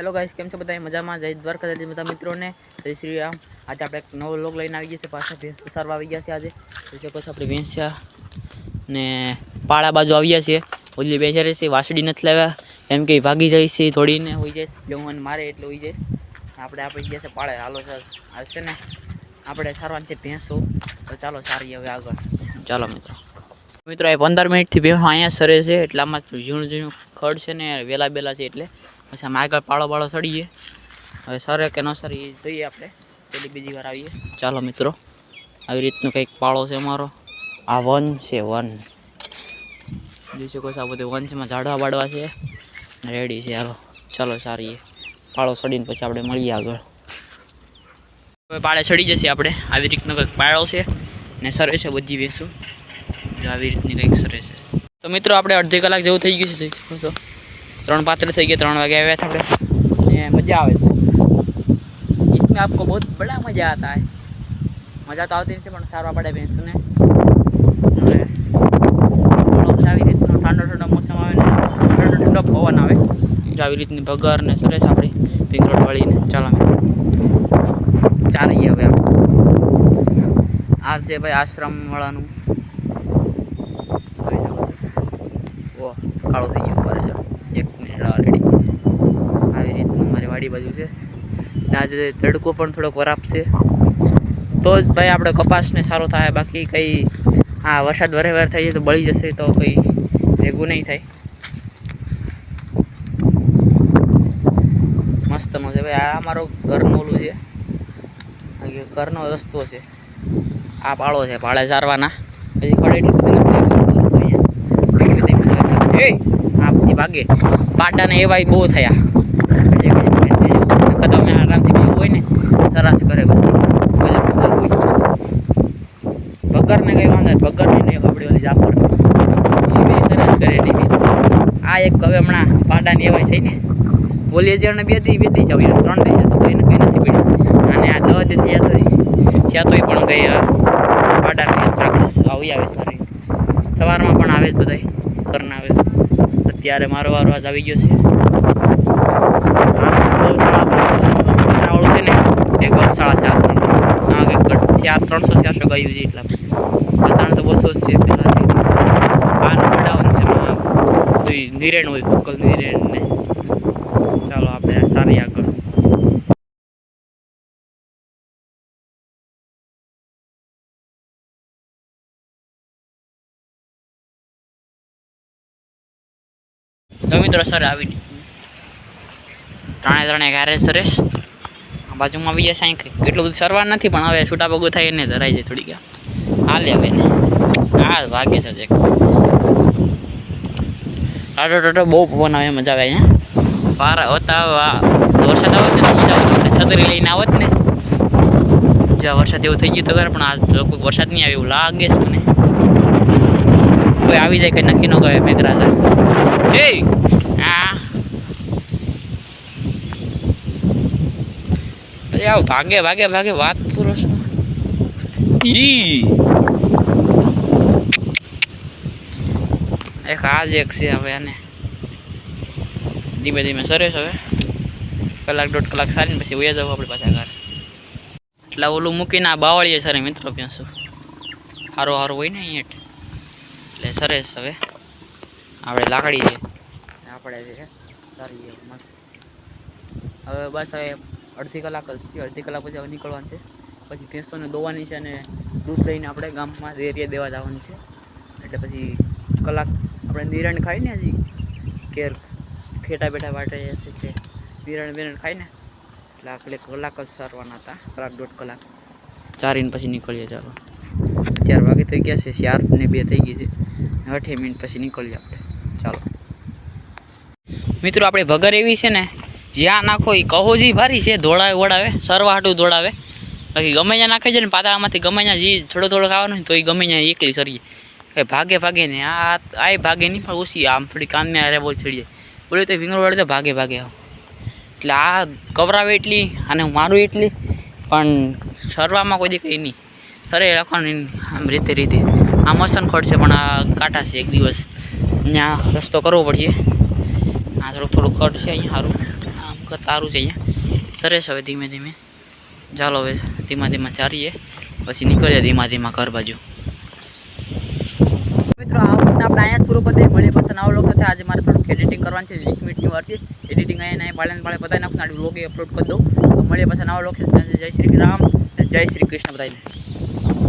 Hello guys કેમ છો બધા? મજામાં? જય દ્વારકા, જય બધા મિત્રોને. જય શ્રી રામ. આજે આપણે એક નવો લોગ લઈને આવી ગયા છે પાછા ભેંસ ઉતારવા આવી ગયા છે આજે. જોઈ શકો છો આપણે ભેંસ છે ને પાળા બાજુ આવ્યા છીએ. ઓલી બેચારે છે વાસડી નથી લાવ્યા. એમ કે ભાગી જાય છે થોડીને હોઈ જાય. બેહું મારે એટલે હોઈ જાય. આપણે આપણે ગયા છે પાળે. હાલો સર, આવશે ને? આપણે સારવાની છે ભેંસો. તો ચાલો સારી હવે આગળ. ચાલો મિત્રો. મિત્રો, એ પંદર મિનિટથી ભેંસો અહીંયા સરે છે. એટલે આમાં ઝીણું ઝીણું ખડ છે ને, વેલા બેલા છે એટલે. પછી આમાં આગળ પાળો પાળો ચડીએ. હવે સરે કે ન સર એ જોઈએ આપણે. પેલી બીજી વાર આવીએ. ચાલો મિત્રો, આવી રીતનું કંઈક પાળો છે અમારો. આ વન છે, વન. જોઈ શકો છો આ બધું વંશમાં ઝાડવા બાડવા છે. રેડી છે, હાલો. ચાલો સારી પાળો ચડીને પછી આપણે મળીએ આગળ. હવે પાળે ચડી જશે આપણે. આવી રીતનો કંઈક પાળો છે. ને સરે છે બધી ભેંસું. આવી રીતની કંઈક સરે છે. તો મિત્રો, આપણે અડધી કલાક જેવું થઈ ગયું છે. જોઈ શકો છો. ત્રણ પાત્ર થઈ ગયા ત્રણ વાગે આવ્યા હતા આપણે ને મજા આવે છે इसमें आपको बहुत बड़ा मजा आता है મજા તો આવતી નથી પણ સારવા પડે ભેંસને હવે થોડો આવી રીતનો ઠંડો ઠંડો મોસમ આવે ને ઠંડો ઠંડો પવન આવે જો આવી રીતની ભગર ને સરસ આપણી પિંગરોડ વાળીને ચાલો મિત્રો ચાલીએ હવે આમ. આ છે ભાઈ આશ્રમ વાળાનું જોઈ શકો છો. ઓહ કાળો થઈ ગયો મિનિટ ઓલરેડી આવી રીતનું મારી વાડી બાજુ છે. આજે તડકો પણ થોડોક વરાપ છે. તો જ ભાઈ આપણે કપાસને સારો થાય, બાકી કંઈ હા વરસાદ વરે વરે થઈ જાય તો બળી જશે તો કંઈ ભેગું નહીં થાય. મસ્ત મસ્ત ભાઈ આ અમારો ઘરનું ઓલું છે. ઘરનો રસ્તો છે. આ પાળો છે. પાળે સારવાના પછી પડે એટલી બધી નથી. મજા. એ! આ બધી ભાગે. પાડાને એવાય બહુ થયા. વખત અમે આરામથી પીવું હોય ને, સરસ કરે પછી. હોય. ભગરને કંઈ વાંધો ભગરની નહીં આપણી ઓલી જાફર સરસ કરે ટીવી. આ એક હવે હમણાં પાડાની એવાય થઈ ને. ઓલી હજારને બે દી બે દી જાવ ત્રણ દી જતો કોઈને કંઈ નથી પડ્યું. અને આ દસ દી થઈ જતો થયા તોય પણ કંઈ પાટાની યાત્રા આવી આવે સારી. સવારમાં પણ આવે જ બધાય. ઘરના આવે અત્યારે મારો વારો આજ આવી ગયો છે. આ ગૌશાળા છે ને એ ગૌશાળા છે. આશ્રમ ચાર ત્રણસો ચારસો ગયું છે એટલા અત્યારે તો બસો છે પહેલાંથી. આ નિરેણ હોય ગોકલ નિરેણ ને ચાલો આપણે સારી આગળ. તો મિત્રો સર આવી ત્રણે ત્રણે ઘરે સરેશ આ બાજુમાં બીજા જશે કેટલું બધું સરવાર નથી, પણ હવે છૂટા પગું થાય એને ધરાઈ જાય થોડીક. હાલે હવે હા વાગે છે જે ટાટો ટાટો બહુ પવન આવે, મજા આવે અહીંયા પાર હોતા વરસાદ આવત ને મજા આવત છત્રી લઈને આવત ને. જો વરસાદ એવું થઈ ગયું તો પણ આ લોકો વરસાદ નહીં આવે એવું લાગે છે મને. કોઈ આવી જાય કંઈ નક્કી ન કહે મેઘરાજા. એ આ અરે આવ ભાગે ભાગે ભાગે, વાત પૂરો છો. ઈ. એક આ જ એક છે હવે આને. ધીમે ધીમે સરેશ હવે. કલાક દોઢ કલાક સારીને પછી વયા જવું આપણે પાછા ઘર એટલે ઓલું મૂકીને આ બાવળીએ સરે મિત્રો શું. સારો સારો હોય ને અહીંયા એટલે સરેશ હવે. આપણે લાકડી છે. આપણે છે, સારી મસ્ત. હવે બસ હવે અડધી કલાક જ અડધી કલાક પછી હવે નીકળવાનું છે. પછી ભેંસોને દોવાની છે અને દૂધ લઈને આપણે ગામમાં રેરિયા દેવા જવાનું છે. એટલે પછી કલાક આપણે નિરણ ખાઈ ને હજી કેર ખેટા બેઠા વાટે છે કે નિરણ બિરણ ખાઈ ને એટલે આપણે કલાક જ સારવાના હતા. કલાક, દોઢ કલાક. ચારીને પછી નીકળીએ ચાલો. અત્યાર વાગે થઈ ગયા છે. ચાર ને બે થઈ ગઈ છે. અઠે મિનિટ પછી નીકળીએ આપણે. ચાલો. મિત્રો, આપણે વગર એવી છે ને જ્યાં નાખો એ કહોજી ભારી છે ધોળાવે ઓળાવે સરવા હાટું દોડાવે બાકી ગમે ત્યાં નાખે છે ને પાતાળામાંથી ગમે ત્યાં જે થોડો થોડો ખાવાનો હોય તો એ ગમે ત્યાં એકલી સરીએ. એ ભાગે ભાગે ને, આ ભાગે નહીં, પણ ઓછી આમ થોડી કાનને હારે બહુ ચડીએ. બોલે તો વિંગર વળે તો ભાગે ભાગે આવ. એટલે આ કવરાવે એટલી, અને હું મારું એટલી, પણ સરવામાં કોઈ કંઈ નહીં. સરે રાખવાનું આમ રીતે રીતે. આ મસ્તન ખોટ છે, પણ આ કાંટા છે એક દિવસ. ત્યાં રસ્તો કરવો પડશે. આ થોડુંક થોડુંક ખટ છે, અહીંયા સારું આમ વખત સારું છે અહીંયા. સરસ હવે ધીમે ધીમે. ચાલો હવે ધીમા ધીમા ચારીએ પછી નીકળીએ ધીમા ધીમા ઘર બાજુ. મિત્રો, આ વખતે આપણે અહીંયા જ પૂરું પતે. મળીએ પાછા નવા લોકો સાથે. આજે મારે થોડુંક એડિટિંગ કરવાનું છે. વીસ મિનિટની વાર છે. એડિટિંગ અહીંયા અહીંયા પાળે ને પાળે બતાવી નાખું. અને વ્લોગ અપલોડ કરી દઉં. તો મળીએ પાછા નવા લોકો જય શ્રી રામ. જય શ્રી કૃષ્ણ બધાને.